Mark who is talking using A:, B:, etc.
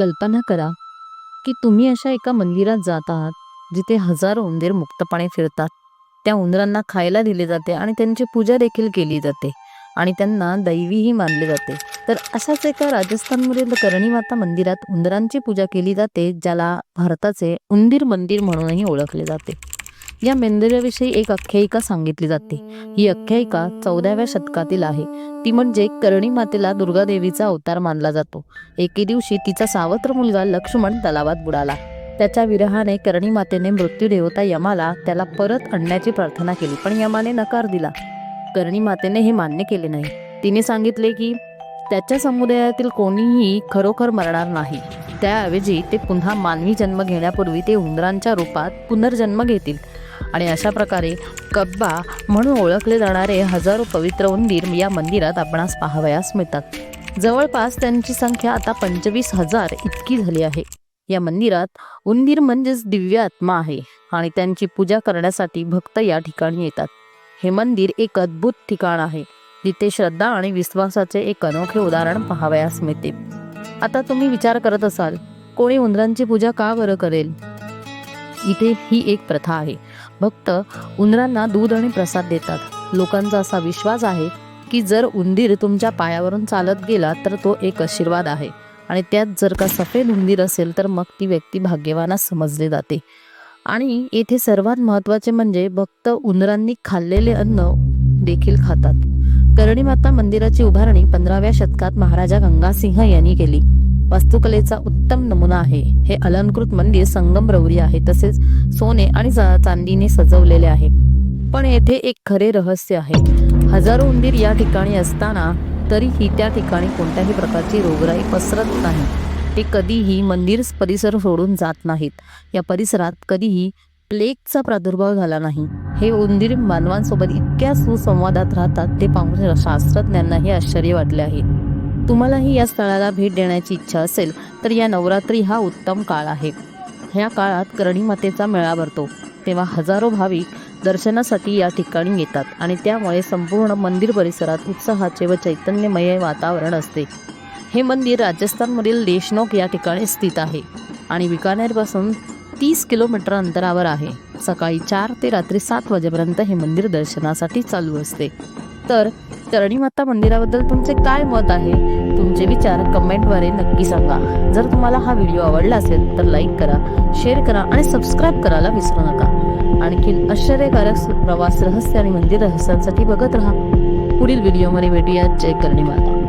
A: कल्पना करा की तुम्ही अशा एका मंदिरात जात आहात जिथे हजारो उंदीर मुक्तपणे फिरतात. त्या उंदरांना खायला दिले जाते आणि त्यांची पूजा देखील केली जाते आणि त्यांना दैवीही मानले जाते. तर अशाच एका राजस्थानमधील करणी माता मंदिरात उंदरांची पूजा केली जाते ज्याला भारताचे उंदीर मंदिर म्हणूनही ओळखले जाते. या मंदिराविषयी एक आख्यायिका सांगितली जाते. ही आख्यायिका चौदाव्या शतकातील आहे. ती म्हणजे करणी मातेला दुर्गादेवीचा अवतार मानला जातो. एके दिवशी तिचा सावत्र मुलगा लक्ष्मण तलावात बुडाला. त्याच्या विरहाने करणी मातेने मृत्यू देवता यमाला त्याला परत आणण्याची प्रार्थना केली पण यमाने नकार दिला. करणी मातेने हे मान्य केले नाही. तिने सांगितले की त्याच्या समुदायातील कोणीही खरोखर मरणार नाही. त्याऐवजी ते पुन्हा मानवी जन्म घेण्यापूर्वी ते उंदरांच्या रूपात पुनर्जन्म घेतील. आणि अशा प्रकारे कब्बा म्हणून ओळखले जाणारे हजारो पवित्र उंदीर या मंदिरात आपणास पाहावयास मिळतात. जवळपास त्यांची संख्या आता पंचवीस हजार इतकी झाली आहे. या मंदिरात उंदीर म्हणजेच दिव्य आत्मा आहे आणि त्यांची पूजा करण्यासाठी भक्त या ठिकाणी येतात. हे मंदिर एक अद्भुत ठिकाण आहे. जिथे श्रद्धा आणि विश्वासाचे एक अनोखे उदाहरण पाहावयास मिळते. आता तुम्ही विचार करत असाल कोणी उंदरांची पूजा का बरं करेल? इथे ही एक प्रथा आहे. भक्त उंदरांना दूध आणि प्रसाद देतात. लोकांचा असा विश्वास आहे की जर उंदीर तुमच्या पायावरून चालत गेला तर तो एक आशीर्वाद आहे. आणि त्यात जर का सफेद उंदीर असेल तर मग ती व्यक्ती भाग्यवानाच समजले जाते. आणि येथे सर्वात महत्त्वाचे म्हणजे भक्त उंदरांनी खाल्लेले अन्न देखील खातात. करणी माता मंदिराची उभारणी पंधराव्या शतकात महाराजा गंगासिंह यांनी केली. वास्तुकलेचा उत्तम नमुना आहे. हे अलंकृत मंदिर संगमरवरी आहे. तसेच सोने आणि चा- चांदीने सजवलेले आहे. पण येथे एक खरे रहस्य आहे. हजारो उंदीर या ठिकाणी असताना तरीही त्या ठिकाणी कोणत्याही प्रकारची रोगराई पसरत नाही. ते कधीही मंदिर परिसर सोडून जात नाहीत. या परिसरात कधीही प्लेगचा प्रादुर्भाव झाला नाही. हे उंदीर मानवांसोबत इतक्या सुसंवादात राहतात ते पाहून शास्त्रज्ञांनाही आश्चर्य वाटले आहे. तुम्हालाही या स्थळाला भेट देण्याची इच्छा असेल तर या नवरात्री हा उत्तम काळ आहे. ह्या काळात करणी मातेचा मेळा भरतो. तेव्हा हजारो भाविक दर्शनासाठी या ठिकाणी येतात आणि त्यामुळे संपूर्ण मंदिर परिसरात उत्साहाचे व चैतन्यमय वातावरण असते. हे मंदिर राजस्थानमधील देशनोक या ठिकाणी स्थित आहे आणि बिकानेरपासून तीस किलोमीटर अंतरावर आहे. सकाळी चार ते रात्री सात वाजेपर्यंत हे मंदिर दर्शनासाठी चालू असते. तर माता मंदिराबद्दल तुमचे काय मत आहे? तुमचे विचार कमेंटद्वारे नक्की सांगा. जर तुम्हाला हा व्हिडिओ आवडला असेल तर लाईक करा शेअर करा आणि सबस्क्राईब करायला विसरू नका. आणखी आश्चर्यकारक प्रवास रहस्य आणि मंदिर रहस्यांसाठी बघत राहा. पुढील व्हिडिओमध्ये भेटूया जय करणी माता